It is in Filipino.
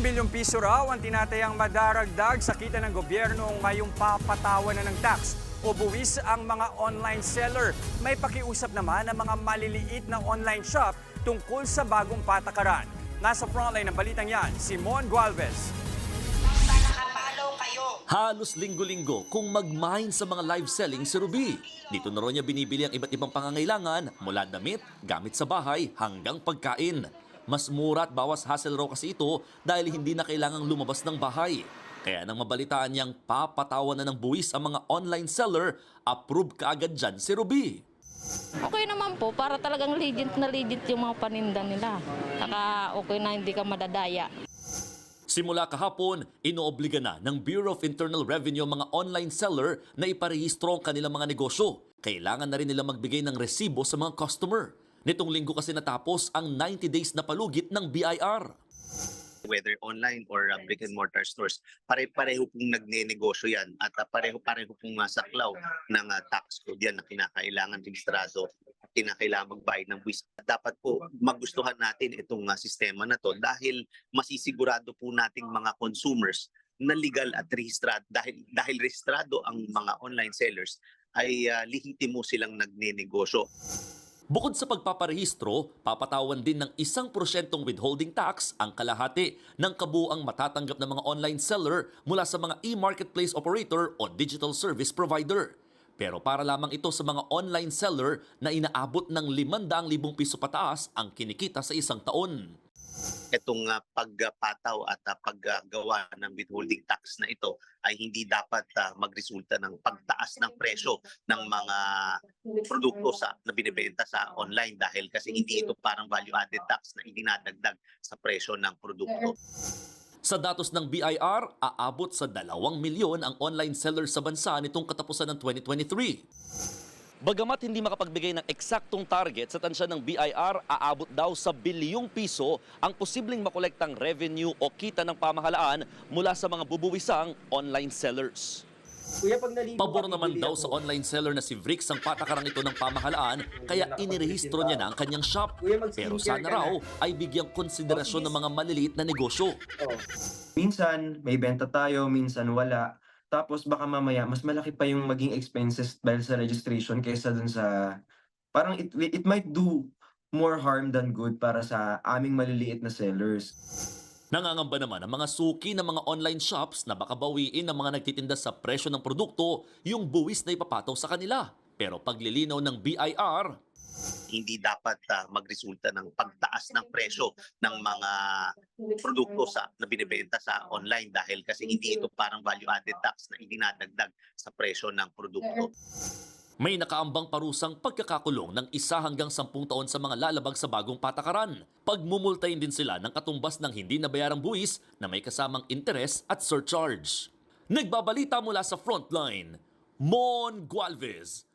bilyong piso raw ang tinatayang madaragdag sa kita ng gobyerno ngayong papatawan na ng tax o buwis ang mga online seller. May pakiusap naman ang mga maliliit na online shop tungkol sa bagong patakaran. Nasa frontline ng balitang yan, Simon Gualvez. Halos linggo-linggo kung mag-mine sa mga live selling si Ruby. Dito na rin niya binibili ang iba't ibang pangangailangan mula damit, gamit sa bahay hanggang pagkain. Mas mura at bawas hassle raw kasi ito dahil hindi na kailangang lumabas ng bahay. Kaya nang mabalitaan niyang papatawan na ng buwis ang mga online seller, approve kaagad dyan si Ruby. Okay naman po, para talagang legit na legit yung mga paninda nila. Saka okay na hindi ka madadaya. Simula kahapon, inoobliga na ng Bureau of Internal Revenue mga online seller na iparehistro ang kanilang mga negosyo. Kailangan na rin nila magbigay ng resibo sa mga customer. Nitong linggo kasi natapos ang 90 days na palugit ng BIR. whether online or uh, brick and mortar stores, pare-pareho pong nagne-negosyo yan at uh, pareho-pareho pong uh, saklaw ng uh, tax code yan na kinakailangan registrado at kinakailangan magbayad ng buwis. Dapat po magustuhan natin itong uh, sistema na to dahil masisigurado po nating mga consumers na legal at registrado dahil dahil registrado ang mga online sellers ay uh, lihitimo silang nagne-negosyo. Bukod sa pagpaparehistro, papatawan din ng isang porsyentong withholding tax ang kalahati ng kabuang matatanggap ng mga online seller mula sa mga e-marketplace operator o digital service provider. Pero para lamang ito sa mga online seller na inaabot ng 500,000 piso pataas ang kinikita sa isang taon. Itong uh, pagpataw at uh, paggawa ng withholding tax na ito ay hindi dapat uh, magresulta ng pagtaas ng presyo ng mga produkto sa na binebenta sa online dahil kasi hindi ito parang value added tax na idinadagdag sa presyo ng produkto. Sa datos ng BIR, aabot sa 2 milyon ang online seller sa bansa nitong katapusan ng 2023. Bagamat hindi makapagbigay ng eksaktong target sa tansya ng BIR, aabot daw sa bilyong piso ang posibleng makolektang revenue o kita ng pamahalaan mula sa mga bubuwisang online sellers. Kuya, pag naligo Pabor naman daw ako. sa online seller na si Vrix ang patakarang ito ng pamahalaan kaya inirehistro niya na ang kanyang shop. Pero sana raw ay bigyang konsiderasyon ng mga maliliit na negosyo. Oh. minsan may benta tayo, minsan wala. Tapos baka mamaya mas malaki pa yung maging expenses dahil sa registration kaysa dun sa parang it it might do more harm than good para sa aming maliliit na sellers. Nangangamba naman ang mga suki ng mga online shops na baka bawiin ng mga nagtitinda sa presyo ng produkto yung buwis na ipapataw sa kanila. Pero paglilinaw ng BIR, Hindi dapat uh, magresulta ng pagtaas ng presyo ng mga produkto sa na binebenta sa online dahil kasi hindi ito parang value added tax na idinadagdag sa presyo ng produkto. may nakaambang parusang pagkakakulong ng isa hanggang sampung taon sa mga lalabag sa bagong patakaran. Pagmumultahin din sila ng katumbas ng hindi nabayarang buwis na may kasamang interes at surcharge. Nagbabalita mula sa Frontline, Mon Gualvez,